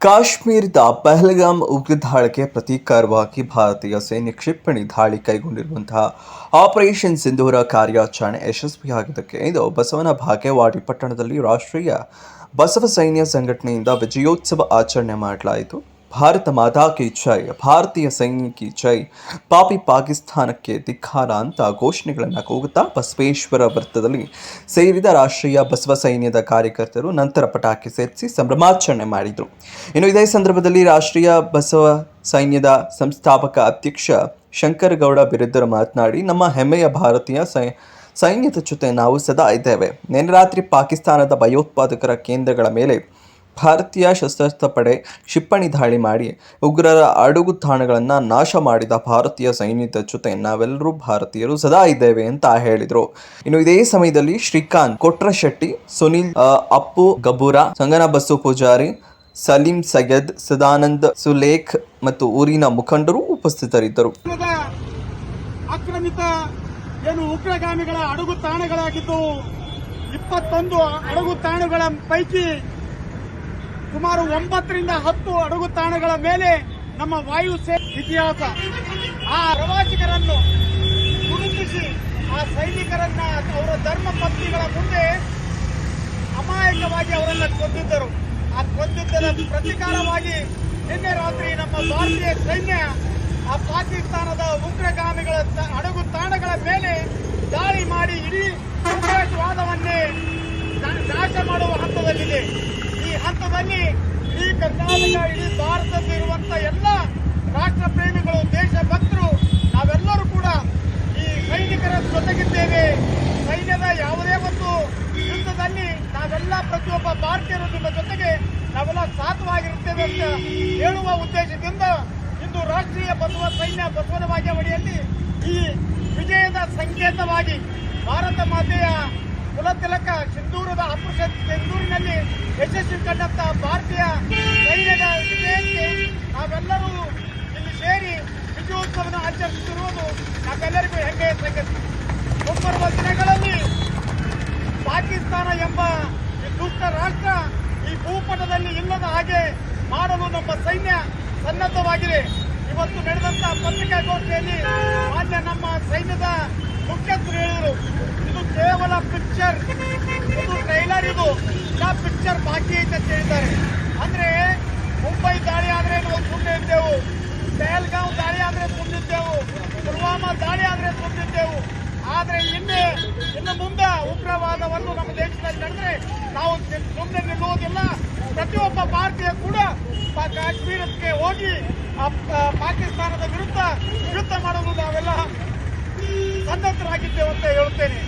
ಕಾಶ್ಮೀರದ ಪಹಲ್ಗಾಮ್ ಉಗ್ರದಾಳಿಗೆ ಪ್ರತೀಕಾರವಾಗಿ ಭಾರತೀಯ ಸೈನ್ಯ ಕ್ಷಿಪಣಿ ದಾಳಿ ಕೈಗೊಂಡಿರುವಂತಹ ಆಪರೇಷನ್ ಸಿಂಧೂರ ಕಾರ್ಯಾಚರಣೆ ಯಶಸ್ವಿಯಾಗಿದ್ದಕ್ಕೆ ಇದು ಬಸವನ ಭಾಗೇವಾಡಿ ಪಟ್ಟಣದಲ್ಲಿ ರಾಷ್ಟ್ರೀಯ ಬಸವ ಸೈನ್ಯ ಸಂಘಟನೆಯಿಂದ ವಿಜಯೋತ್ಸವ ಆಚರಣೆ ಮಾಡಲಾಯಿತು. ಭಾರತ ಮಾತಾ ಕಿ ಜೈ, ಭಾರತೀಯ ಸೈನ್ಯಕ್ಕೆ ಜೈ. ಪಾಪಿ ಪಾಕಿಸ್ತಾನಕ್ಕೆ ಧಿಕ್ಕಾರ ಅಂತ ಘೋಷಣೆಗಳನ್ನು ಕೂಗುತ್ತಾ ಬಸವೇಶ್ವರ ವೃತ್ತದಲ್ಲಿ ಸೇರಿದ ರಾಷ್ಟ್ರೀಯ ಬಸವ ಸೈನ್ಯದ ಕಾರ್ಯಕರ್ತರು ನಂತರ ಪಟಾಕಿ ಸೇರಿಸಿ ಸಂಭ್ರಮಾಚರಣೆ ಮಾಡಿದರು. ಇನ್ನು ಇದೇ ಸಂದರ್ಭದಲ್ಲಿ ರಾಷ್ಟ್ರೀಯ ಬಸವ ಸೈನ್ಯದ ಸಂಸ್ಥಾಪಕ ಅಧ್ಯಕ್ಷ ಶಂಕರಗೌಡ ಬಿರುದ್ದರ ಮಾತನಾಡಿ, ನಮ್ಮ ಹೆಮ್ಮೆಯ ಭಾರತೀಯ ಸೈ, ಸೈನ್ಯದ ಜೊತೆ ನಾವು ಸದಾ ಇದ್ದೇವೆ. ನಿನ್ನೆ ರಾತ್ರಿ ಪಾಕಿಸ್ತಾನದ ಭಯೋತ್ಪಾದಕರ ಕೇಂದ್ರಗಳ ಮೇಲೆ ಭಾರತೀಯ ಸಶಸ್ತ್ರ ಪಡೆ ಕ್ಷಿಪ್ಪಣಿ ದಾಳಿ ಮಾಡಿ ಉಗ್ರರ ಅಡುಗು ತಾಣಗಳನ್ನು ನಾಶ ಮಾಡಿದ ಭಾರತೀಯ ಸೈನ್ಯದ ಜೊತೆ ನಾವೆಲ್ಲರೂ ಭಾರತೀಯರು ಸದಾ ಇದ್ದೇವೆ ಅಂತ ಹೇಳಿದರು. ಇನ್ನು ಇದೇ ಸಮಯದಲ್ಲಿ ಶ್ರೀಕಾಂತ್ ಕೊಟ್ರಶೆಟ್ಟಿ ಸುನಿಲ್ ಅಪ್ಪು ಗಬೂರ, ಸಂಗನ ಬಸ್ಸು ಪೂಜಾರಿ, ಸಲೀಂ ಸಯ್ಯದ್ ಸದಾನಂದ್ ಸುಲೇಖ್ ಮತ್ತು ಊರಿನ ಮುಖಂಡರು ಉಪಸ್ಥಿತರಿದ್ದರು. ಆಕ್ರಮಿತ ಏನು ಉಗ್ರಗಾಮಿಗಳ ಅಡುಗು ತಾಣಗಳಾಗಿದ್ದು ಇಪ್ಪತ್ತೊಂದು ಅಡುಗು ತಾಣಗಳ ಪೈಕಿ ಸುಮಾರು ಒಂಬತ್ತರಿಂದ ಹತ್ತು ಅಡಗು ತಾಣಗಳ ಮೇಲೆ ನಮ್ಮ ವಾಯು ಸೇನೆ ಇತಿಹಾಸ. ಆ ಪ್ರವಾಸಿಗರನ್ನು ಗುರುತಿಸಿ, ಆ ಸೈನಿಕರನ್ನ ಅವರ ಧರ್ಮ ಪತ್ನಿಗಳ ಮುಂದೆ ಅಮಾಯಕವಾಗಿ ಅವರನ್ನ ಕೊಂದಿದ್ದರು. ಆ ಕೊಂದಿದ್ದರ ಪ್ರತಿಕಾರವಾಗಿ ನಿನ್ನೆ ರಾತ್ರಿ ನಮ್ಮ ಭಾರತೀಯ ಸೈನ್ಯ ಆ ಪಾಕಿಸ್ತಾನದ ಉಗ್ರಗಾಮಿಗಳ ಅಡಗು ತಾಣಗಳ ಮೇಲೆ ದಾಳಿ ಮಾಡಿ ಇಡೀ ಉಗ್ರವಾದವನ್ನೇ ನಾಶ ಮಾಡುವ ಹಂತದಲ್ಲಿದೆ. ಹಂತದಲ್ಲಿ ಇಡೀ ಕರ್ನಾಟಕ ಇಡೀ ಭಾರತದಲ್ಲಿರುವಂತ ಎಲ್ಲ ರಾಷ್ಟ್ರ ಪ್ರೇಮಿಗಳು ದೇಶಭಕ್ತರು, ನಾವೆಲ್ಲರೂ ಕೂಡ ಈ ಸೈನಿಕರ ಜೊತೆಗಿದ್ದೇವೆ. ಸೈನ್ಯದ ಯಾವುದೇ ಒಂದು ಯುದ್ಧದಲ್ಲಿ ನಾವೆಲ್ಲ ಪ್ರತಿಯೊಬ್ಬ ಭಾರತೀಯರು ನಿಮ್ಮ ಜೊತೆಗೆ ನಾವೆಲ್ಲ ಸಾಥವಾಗಿರುತ್ತೇವೆ ಅಂತ ಹೇಳುವ ಉದ್ದೇಶದಿಂದ ಇಂದು ರಾಷ್ಟ್ರೀಯ ಬಸವ ಸೈನ್ಯ ಬಸವನ ಬಾಗೇವಾಡಿಯಲ್ಲಿ ಈ ವಿಜಯದ ಸಂಕೇತವಾಗಿ ಭಾರತ ಮಾತೆಯ ಕುಲತಿಲಕ ಸಿಂಧೂರದ ಆಪರೇಷನ್ ಸಿಂಧೂರಿನಲ್ಲಿ ಯಶಸ್ವಿ ಕಂಡಂತ ಭಾರತೀಯ ಸೈನ್ಯದ ವಿಜಯಕ್ಕೆ ನಾವೆಲ್ಲರೂ ಇಲ್ಲಿ ಸೇರಿ ವಿಜಯೋತ್ಸವವನ್ನು ಆಚರಿಸುತ್ತಿರುವುದು ನಮ್ಮೆಲ್ಲರಿಗೂ ಹೆಮ್ಮೆಯ ಸಂಗತಿ. ಮುಂಬರುವ ದಿನಗಳಲ್ಲಿ ಪಾಕಿಸ್ತಾನ ಎಂಬ ಈ ದುಷ್ಟ ರಾಷ್ಟ್ರ ಈ ಭೂಪಟದಲ್ಲಿ ಇಲ್ಲದ ಹಾಗೆ ಮಾಡಲು ನಮ್ಮ ಸೈನ್ಯ ಸನ್ನದ್ಧವಾಗಿದೆ. ಇವತ್ತು ನಡೆದಂತಹ ಪತ್ರಿಕಾಗೋಷ್ಠಿಯಲ್ಲಿ ಮಾನ್ಯ ನಮ್ಮ ಸೈನ್ಯದ ಮುಖ್ಯಸ್ಥರು ಹೇಳಿದರು ಇದು ಕೇವಲ ಪಿಕ್ಚರ್ ಇದು ಟ್ರೈಲರ್ ಇದು ಇಲ್ಲ ಪಿಕ್ಚರ್ ಬಾಕಿ ಹೇಳಿದ್ದಾರೆ ಅಂದ್ರೆ ಮುಂಬೈ ದಾಳಿ ಆದ್ರೆ ನಾವು ಇದ್ದೆವು ಪೆಹಲ್ಗಾಂವ್ ದಾಳಿ ಆದ್ರೆ ಸುಮ್ಮನಿದ್ದೆವು ಪುಲ್ವಾಮಾ ದಾಳಿ ಆದ್ರೆ ಸುಮ್ಮನಿದ್ದೆವು ಆದ್ರೆ ಇನ್ನೇ, ಇನ್ನು ಮುಂದೆ ಉಗ್ರವಾದವನ್ನು ನಮ್ಮ ದೇಶದಲ್ಲಿ ನಡೆದ್ರೆ ನಾವು ಮುಂದೆ ನಿಲ್ಲುವುದಿಲ್ಲ. ಪ್ರತಿಯೊಬ್ಬ ಭಾರತೀಯ ಕೂಡ ಕಾಶ್ಮೀರಕ್ಕೆ ಹೋಗಿ ಪಾಕಿಸ್ತಾನದ ವಿರುದ್ಧ ಯುದ್ಧ ಮಾಡಲು ನಾವೆಲ್ಲ ಸನ್ನದ್ಧರಾಗಿದ್ದೇವೆ ಅಂತ ಹೇಳುತ್ತೇನೆ